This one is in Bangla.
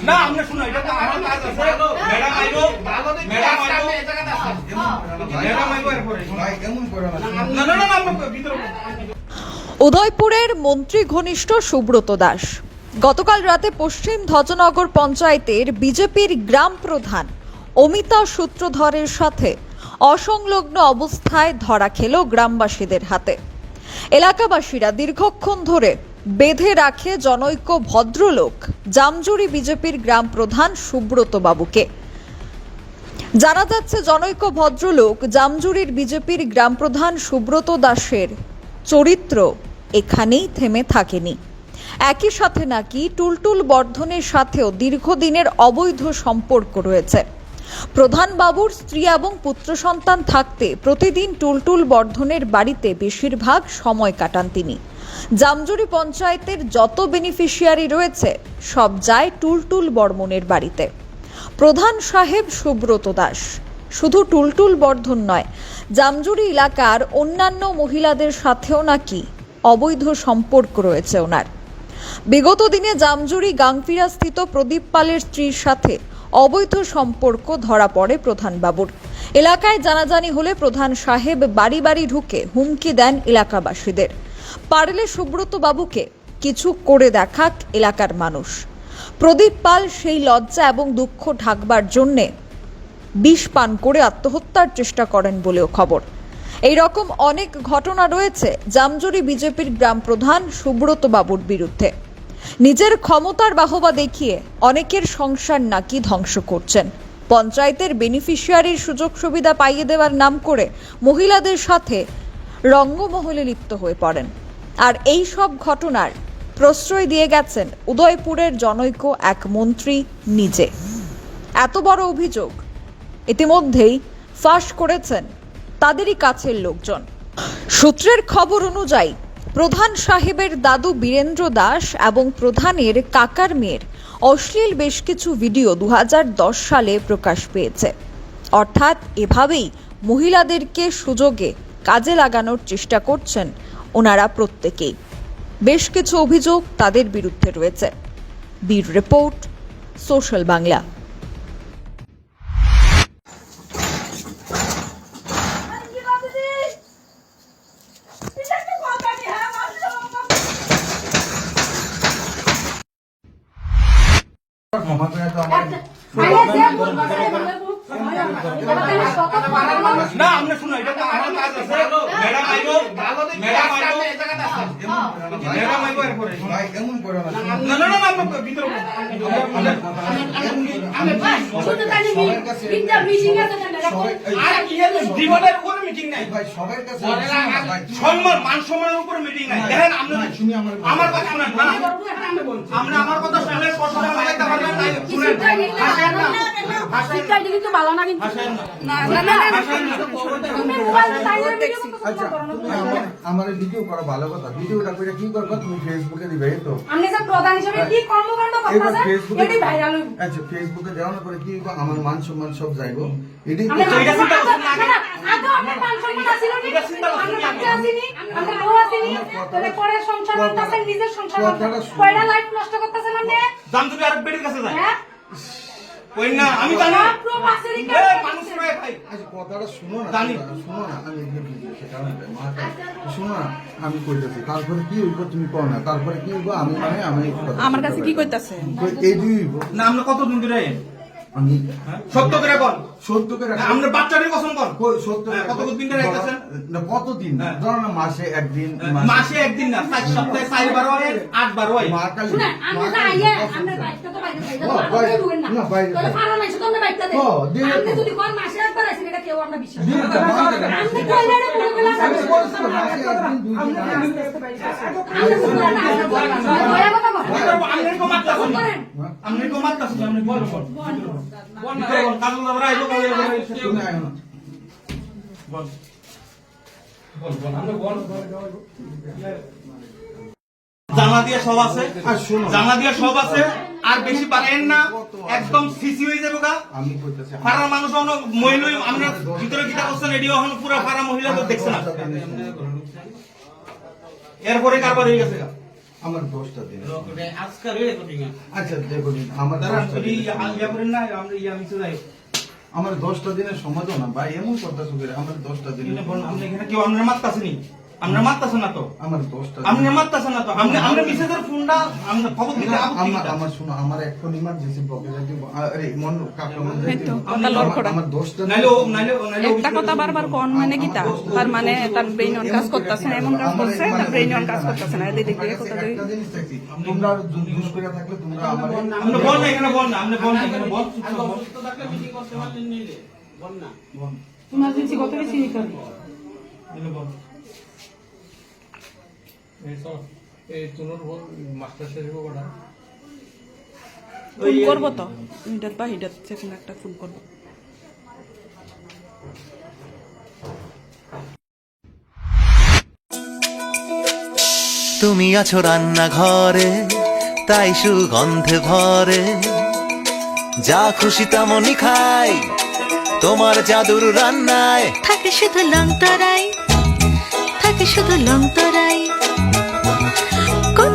না আমরা শুনো এটা তো আমার কাজ আছে ম্যাডাম আইবো ম্যাডাম আইবো ম্যাডাম আইবো এরপরে ভাই এমন না না না না না, আমরা ভিতরে উদয়পুরের মন্ত্রী ঘনিষ্ঠ সুব্রত দাস গতকাল রাতে পশ্চিম ধজনগর পঞ্চায়েতের বিজেপির গ্রাম প্রধান অমিতা সূত্রধরের সাথে অসংলগ্ন অবস্থায় ধরা খেল গ্রামবাসীদের হাতে এলাকাবাসীরা দীর্ঘক্ষণ ধরে বেঁধে রাখে জনৈক্য ভদ্রলোক, জামজুরি বিজেপির গ্রাম প্রধান সুব্রত বাবুকে। জানা যাচ্ছে জনৈক ভদ্রলোক জামজুরির বিজেপির গ্রাম প্রধান সুব্রত দাসের চরিত্র এখানেই থেমে থাকেনি। একই সাথে নাকি টুলটুল বর্ধনের সাথেও দীর্ঘদিনের অবৈধ সম্পর্ক রয়েছে। প্রধান বাবুর স্ত্রী এবং পুত্র সন্তান থাকতে প্রতিদিন টুলটুল বর্ধনের বাড়িতে বেশিরভাগ সময় কাটান তিনি। জামজুরি পঞ্চায়েতের যত বেনিফিশিয়ারি রয়েছে, সব যায় টুলটুল বর্মনের বাড়িতে। প্রধান সাহেব সুব্রত দাস। শুধু টুলটুল বর্ধন নয়, জামজুরি এলাকার অন্যান্য মহিলাদের সাথেও নাকি অবৈধ সম্পর্ক রয়েছে ওনার। বিগত দিনে জামজুরি গাংফিরা স্থিত প্রদীপ পালের স্ত্রীর সাথে অবৈধ সম্পর্ক ধরা পড়ে প্রধান বাবুর এলাকায় জানাজানি হলে প্রধান সাহেব বাড়ি বাড়ি ঢুকে হুমকি দেন এলাকাবাসীদের। পারলে সুব্রত বাবুকে কিছু করে দেখাক এলাকার মানুষ। প্রদীপ পাল সেই লজ্জা এবং দুঃখ ঢাকবার জন্যে বিষ পান করে আত্মহত্যার চেষ্টা করেন বলেও খবর। এই রকম অনেক ঘটনা রয়েছে, জামজুরি বিজেপির গ্রাম প্রধান সুব্রত বাবুর বিরুদ্ধে। নিজের ক্ষমতার বাহবা দেখিয়ে অনেকের সংসার নাকি ধ্বংস করছেন। পঞ্চায়েতের বেনিফিশিয়ারির সুযোগ সুবিধা পাইয়ে দেওয়ার নাম করে মহিলাদের সাথে রঙ্গমহলে লিপ্ত হয়ে পড়েন। আর এই সব ঘটনার প্রশ্রয় দিয়ে গেছেন উদয়পুরের জনৈক এক মন্ত্রী নিজে। এত বড় অভিযোগ ইতিমধ্যেই ফাঁস করেছেন তাদেরই কাছের লোকজন। সূত্রের খবর অনুযায়ী প্রধান সাহেবের দাদু বীরেন্দ্র দাস এবং প্রধানের কাকার মেয়ের। অশ্লীল বেশ কিছু ভিডিও দু হাজার দশ সালে প্রকাশ পেয়েছে। অর্থাৎ এভাবেই মহিলাদেরকে সুযোগে কাজে লাগানোর চেষ্টা করছেন ওনারা প্রত্যেকেই। বেশ কিছু অভিযোগ তাদের বিরুদ্ধে রয়েছে। বীর রিপোর্ট, সোশ্যাল বাংলা ক্ষমা করে তো আমার না আমরা শুনো এটা তো আমার কাজ আছে ম্যাডাম আইবো ম্যাডাম আইবো ম্যাডাম আইবো এরপরে এমন করো না না না আমরা ভিতরে সবার কাছে আর কি জীবনের উপরে মিটিং নাই ভাই সবার কাছে সম্মান মান সম্মানের উপরে মিটিং নাই দেখেন আপনারা শুনি আমার আমার কথা আমরা আমরা আমার কথা শুনলে কথা লাগাইতে পারবেন না শুনেন না না না কিন্তু ভালো না কিন্তু না না না আচ্ছা আমার আমার ভিডিও করো ভালো কথা ভিডিওটা করে কি করব তুমি ফেসবুকে দিবে এই তো প্রধান হিসেবে কি কর্মকাণ্ড এবার করতেছে ফেসবুকে এটি ভাইরাল হইব আচ্ছা ফেসবুকে দেওয়ানোর পরে কি আমার মান সম্মান সব যাইবো এটাই তো- আমরা এটা চিন্তা করছেন না? না, না, আগে আমরা মান সম্মান আসিল নি? এটা আমরা বাচ্চা আসিনি, আমরা বউ আসিনি, তাহলে পরে সংসার করতেছেন, নিজের সংসার করতেছেন। কয়টা লাইফ নষ্ট করতেছেন আপনি? দাম তুমি আরেক বেটির কাছে যায় হ্যাঁ? ওই না? আমি জানি মানুষ। ভাই। আজ কথাটা শুনো না জানি। শুনো না। আমি সেটা শুনো না আমি কইতেছি তারপরে কি হইব তুমি কও না? তারপরে কি হইব আমি মানে আমি আমার কাছে কি কইতাছে? এই দুই না আমরা কত দিন ধরে আমি সত্য করে বল। সত্য করে আমরা বাচ্চাদের কসম বল। সত্য হ্যাঁ, কত দিন ধরে না কতদিন? হ্যাঁ। ধরো না মাসে একদিন মাসে একদিন না সপ্তাহে হয় হয়। মা কালী আমরা আমরা। তো বাইরে যাই, বাইরে তাহলে যাই। ফারা নাই, শুধু আমরা বাইকটা দেই। আপনি যদি কোন মাসে একবার আসেন, এটা কেউ আমরা বিশ্বাস করি দিলে না। তো, মানতে না। আপনি কইলে এটা বলে গেলাম, আমি আমি বলছি তো, মাসে একদিন দুই দিন না। আপনি তো না, আপনি বলেন কথা বলেন। আমনের কো মাত্রা করেন। আমনের কো মাত্রা শুনি আমনে বল বল বল না কাজল দাবরা আইবো কাজল দাবরা তুমি না। বল বল বল আমরা বল জামা দিয়ে সব আছে আর শোনো। জামা দিয়ে সব আছে আর বেশি পারেন না একদম সিসি হয়ে যাবে গা। আমি কইতেছি ফারা মানুষ হন মহিলা আমরা ভিতরে কিতা করছেন এডিও হন পুরো ফারা মহিলা তো দেখছে না। এরপরে কারবার হয়ে গেছে গা। আমার দশটা দিন আজকাল আচ্ছা দেখুন আমার ইয়া না আমরা ইয়া মিশে যাই আমার দশটা দিনের সময় না ভাই এমন কথা শুনে আমার দশটা দিন এখানে বল আমরা এখানে আপনার মারতাছে নি না তো? আমার দশটা আপনার মারতাছে না তো? আপনি আমরা মিসেজের ফোনটা আমরা খবর দিতে না, আমার? আমার শোনো আমার এখন ইমার্জেন্সি পকেটে যাইতে আরে মন কাকা মন যাইতে তো, আমার- কথা লড় করা। আমার দিন- নাইলে নাইলে নাইলে একটা কথা বারবার কন মানে কি তা? তার মানে তার ব্রেইন অন কাজ করতেছে না এমন কাজ করছে তার ব্রেইন অন কাজ করতেছে না। এদিক দিয়ে কথা জিনিস দেখছি তোমরা দুষ করে থাকলে তোমরা আমার আপনি বল না এখানে বল না আপনি বল না এখানে বল চুপচাপ বল। বল। ইমার্জেন্সি কত বেশি করবে বল। এই তুনোর মাস্টার শেষ কটা? ফোন করব তো? হিডাত বা হিডাত সেখানে একটা ফোন করব। তুমি আছো রান্নাঘরে তাই সুগন্ধে ভরে। যা খুশি তেমনই খাই তোমার জাদুর রান্নায়। থাকে শুধু লং তরাই থাকে শুধু লং তরাই।